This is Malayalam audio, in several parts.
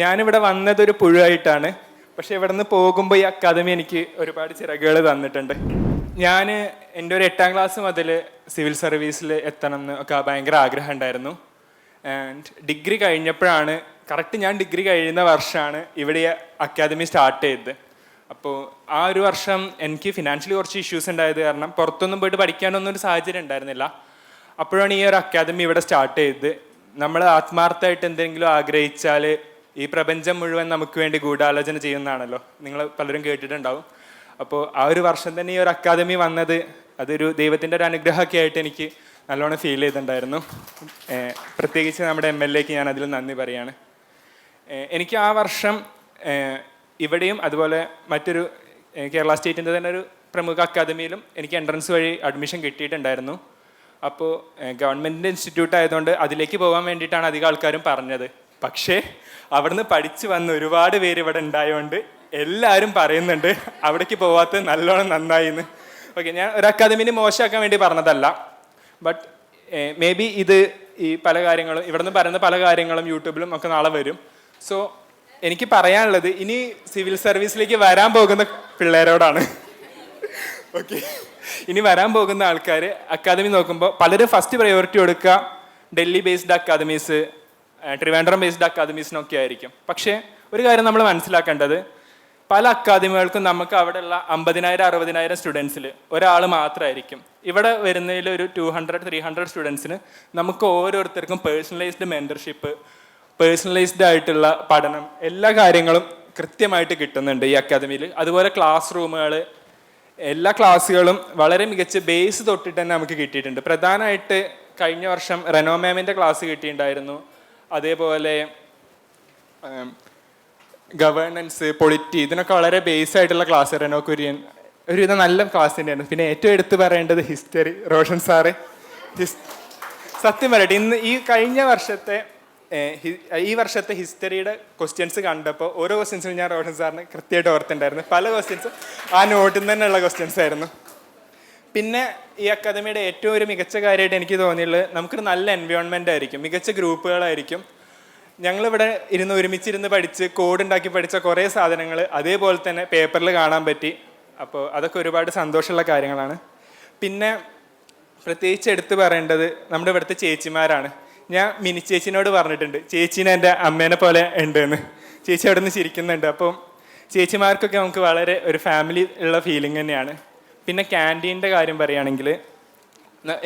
ഞാനിവിടെ വന്നത് ഒരു പുഴുവായിട്ടാണ്. പക്ഷെ ഇവിടെ നിന്ന് പോകുമ്പോൾ ഈ അക്കാദമി എനിക്ക് ഒരുപാട് ചിറകുകൾ തന്നിട്ടുണ്ട്. ഞാൻ എന്റെ ഒരു എട്ടാം ക്ലാസ് മുതൽ സിവിൽ സർവീസിൽ എത്തണം എന്ന് ഒക്കെ ഭയങ്കര ആഗ്രഹം ഉണ്ടായിരുന്നു. ആൻഡ് ഡിഗ്രി കഴിഞ്ഞപ്പോഴാണ് കറക്റ്റ് ഞാൻ ഡിഗ്രി കഴിയുന്ന വർഷമാണ് ഇവിടെ അക്കാദമി സ്റ്റാർട്ട് ചെയ്തത്. അപ്പോൾ ആ ഒരു വർഷം എനിക്ക് ഫിനാൻഷ്യലി കുറച്ച് ഇഷ്യൂസ് ഉണ്ടായത് കാരണം പുറത്തൊന്നും പോയിട്ട് പഠിക്കാനൊന്നും ഒരു സാഹചര്യം ഉണ്ടായിരുന്നില്ല. അപ്പോഴാണ് ഈ ഒരു അക്കാദമി ഇവിടെ സ്റ്റാർട്ട് ചെയ്തത്. നമ്മൾ ആത്മാർത്ഥമായിട്ട് എന്തെങ്കിലും ആഗ്രഹിച്ചാൽ ഈ പ്രപഞ്ചം മുഴുവൻ നമുക്ക് വേണ്ടി ഗൂഢാലോചന ചെയ്യുന്നതാണല്ലോ. നിങ്ങൾ പലരും കേട്ടിട്ടുണ്ടാവും. അപ്പോൾ ആ ഒരു വർഷം തന്നെ ഈ ഒരു അക്കാദമി വന്നത് അതൊരു ദൈവത്തിന്റെ ഒരു അനുഗ്രഹമൊക്കെ ആയിട്ട് എനിക്ക് നല്ലോണം ഫീൽ ചെയ്തിട്ടുണ്ടായിരുന്നു. പ്രത്യേകിച്ച് നമ്മുടെ എം എൽ എക്ക് ഞാൻ അതിൽ നന്ദി പറയാണ്. എനിക്ക് ആ വർഷം ഇവിടെയും അതുപോലെ മറ്റൊരു കേരള സ്റ്റേറ്റിന്റെ തന്നെ ഒരു പ്രമുഖ അക്കാദമിയിലും എനിക്ക് എൻട്രൻസ് വഴി അഡ്മിഷൻ കിട്ടിയിട്ടുണ്ടായിരുന്നു. അപ്പോൾ ഗവൺമെന്റിന്റെ ഇൻസ്റ്റിറ്റ്യൂട്ട് ആയതുകൊണ്ട് അതിലേക്ക് പോകാൻ വേണ്ടിയിട്ടാണ് അധികം ആൾക്കാരും പറഞ്ഞത്. പക്ഷേ അവിടുന്ന് പഠിച്ചു വന്ന ഒരുപാട് പേര് ഇവിടെ ഉണ്ടായതുകൊണ്ട് എല്ലാവരും പറയുന്നുണ്ട് അവിടേക്ക് പോവാത്തത് നല്ലോണം നന്നായി എന്ന് ഓക്കെ ഞാൻ ഒരു അക്കാദമിനെ മോശമാക്കാൻ വേണ്ടി പറഞ്ഞതല്ല. ബട്ട് മേ ബി ഇത് ഈ പല കാര്യങ്ങളും ഇവിടുന്ന് പറയുന്ന പല കാര്യങ്ങളും യൂട്യൂബിലും ഒക്കെ നാളെ വരും. സോ എനിക്ക് പറയാനുള്ളത് ഇനി സിവിൽ സർവീസിലേക്ക് വരാൻ പോകുന്ന പിള്ളേരോടാണ്. ഓക്കെ ഇനി വരാൻ പോകുന്ന ആൾക്കാർ അക്കാദമി നോക്കുമ്പോൾ പലരും ഫസ്റ്റ് പ്രയോറിറ്റി കൊടുക്കുക. Delhi based academies Trivandrum based അക്കാദമീസിനൊക്കെ ആയിരിക്കും. പക്ഷേ ഒരു കാര്യം നമ്മൾ മനസ്സിലാക്കേണ്ടത് പല അക്കാദമികൾക്കും നമുക്ക് അവിടെയുള്ള അമ്പതിനായിരം അറുപതിനായിരം സ്റ്റുഡൻസിൽ ഒരാൾ മാത്രമായിരിക്കും ഇവിടെ വരുന്നതിൽ ഒരു ടു ഹൺഡ്രഡ് ത്രീ ഹൺഡ്രഡ് സ്റ്റുഡൻസിന് നമുക്ക് ഓരോരുത്തർക്കും പേഴ്സണലൈസ്ഡ് മെന്റർഷിപ്പ് പേഴ്സണലൈസ്ഡ് ആയിട്ടുള്ള പഠനം എല്ലാ കാര്യങ്ങളും കൃത്യമായിട്ട് കിട്ടുന്നുണ്ട് ഈ അക്കാദമിയിൽ അതുപോലെ ക്ലാസ് റൂമുകൾ എല്ലാ ക്ലാസ്സുകളും വളരെ മികച്ച ബേസ് തൊട്ടിട്ട് തന്നെ നമുക്ക് കിട്ടിയിട്ടുണ്ട്. പ്രധാനമായിട്ട് കഴിഞ്ഞ വർഷം റെനോ മാമിന്റെ ക്ലാസ് കിട്ടിയിട്ടുണ്ടായിരുന്നു. അതേപോലെ ഗവേണൻസ് പൊളിറ്റി ഇതിനൊക്കെ വളരെ ബേസ് ആയിട്ടുള്ള ക്ലാസ് റെനോ കുര്യൻ ഒരുവിധം നല്ല ക്ലാസ് തന്നെയാണ് പിന്നെ ഏറ്റവും എടുത്തു പറയേണ്ടത് ഹിസ്റ്ററി റോഷൻ സാറ് സത്യം പറയട്ടെ ഇന്ന് ഈ കഴിഞ്ഞ വർഷത്തെ ഈ വർഷത്തെ ഹിസ്റ്ററിയുടെ ക്വസ്റ്റ്യൻസ് കണ്ടപ്പോൾ ഓരോ ക്വസ്റ്റ്യൻസിനും ഞാൻ റോഷൻ സാറിന് കൃത്യമായിട്ട് ഓർത്തിട്ടുണ്ടായിരുന്നു. പല ക്വസ്റ്റ്യൻസും ആ നോട്ടിൽ തന്നെയുള്ള ക്വസ്റ്റ്യൻസ് ആയിരുന്നു. പിന്നെ ഈ അക്കാദമിയുടെ ഏറ്റവും ഒരു മികച്ച കാര്യമായിട്ട് എനിക്ക് തോന്നിയുള്ളത് നമുക്കൊരു നല്ല എൻവയോൺമെന്റ് ആയിരിക്കും. മികച്ച ഗ്രൂപ്പുകളായിരിക്കും. ഞങ്ങളിവിടെ ഇരുന്ന് ഒരുമിച്ചിരുന്ന് പഠിച്ച് കോഡ് ഉണ്ടാക്കി പഠിച്ച കുറേ സാധനങ്ങൾ അതേപോലെ തന്നെ പേപ്പറിൽ കാണാൻ പറ്റി. അപ്പോൾ അതൊക്കെ ഒരുപാട് സന്തോഷമുള്ള കാര്യങ്ങളാണ്. പിന്നെ പ്രത്യേകിച്ച് എടുത്തു പറയേണ്ടത് നമ്മുടെ ഇവിടുത്തെ ചേച്ചിമാരാണ്. ഞാൻ മിനി ചേച്ചിനോട് പറഞ്ഞിട്ടുണ്ട് ചേച്ചീനെ എന്റെ അമ്മേനെ പോലെ ഉണ്ട് എന്ന് ചേച്ചി അവിടെ നിന്ന് ചിരിക്കുന്നുണ്ട്. അപ്പം ചേച്ചിമാർക്കൊക്കെ നമുക്ക് വളരെ ഒരു ഫാമിലി ഉള്ള ഫീലിംഗ് തന്നെയാണ്. പിന്നെ ക്യാന്റീന്റെ കാര്യം പറയുകയാണെങ്കിൽ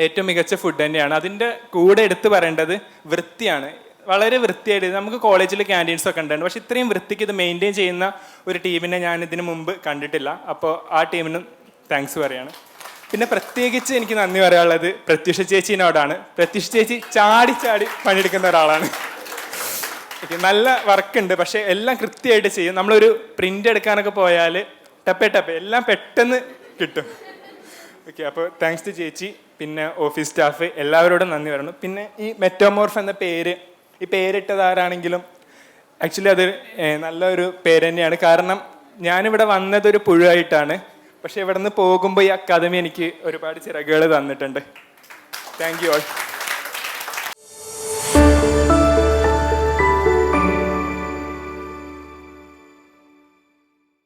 ഏറ്റവും മികച്ച ഫുഡ് തന്നെയാണ്. അതിന്റെ കൂടെ എടുത്തു പറയേണ്ടത് വൃത്തിയാണ്. വളരെ വൃത്തിയായിട്ട് നമുക്ക് കോളേജിൽ ക്യാന്റീൻസ് ഒക്കെ ഉണ്ടായിരുന്നു. പക്ഷേ ഇത്രയും വൃത്തിക്ക് ഇത് മെയിന്റെയിൻ ചെയ്യുന്ന ഒരു ടീമിനെ ഞാൻ ഇതിനു മുമ്പ് കണ്ടിട്ടില്ല. അപ്പോൾ ആ ടീമിനും താങ്ക്സ് പറയാണ്. പിന്നെ പ്രത്യേകിച്ച് എനിക്ക് നന്ദി പറയാനുള്ളത് പ്രത്യുഷ ചേച്ചീനോടാണ്. പ്രത്യുഷ ചേച്ചി ചാടി ചാടി പണിയെടുക്കുന്ന ഒരാളാണ്. നല്ല വർക്കുണ്ട് പക്ഷെ എല്ലാം കൃത്യമായിട്ട് ചെയ്യും. നമ്മളൊരു പ്രിന്റ് എടുക്കാനൊക്കെ പോയാൽ ടപ്പേ ടപ്പേ എല്ലാം പെട്ടെന്ന് കിട്ടും. ഓക്കെ അപ്പോൾ താങ്ക്സ് ടു ചേച്ചി പിന്നെ ഓഫീസ് സ്റ്റാഫ് എല്ലാവരോടും നന്ദി പറയുന്നു. പിന്നെ ഈ മെറ്റോമോർഫ് എന്ന പേര് ഈ പേരിട്ടത് ആരാണെങ്കിലും ആക്ച്വലി അത് നല്ലൊരു പേര് തന്നെയാണ്. കാരണം ഞാനിവിടെ വന്നത് ഒരു പുഴുവായിട്ടാണ്. പക്ഷേ ഇവിടെ നിന്ന് പോകുമ്പോൾ ഈ അക്കാദമി എനിക്ക് ഒരുപാട് ചിറകുകൾ തന്നിട്ടുണ്ട്. Thank you all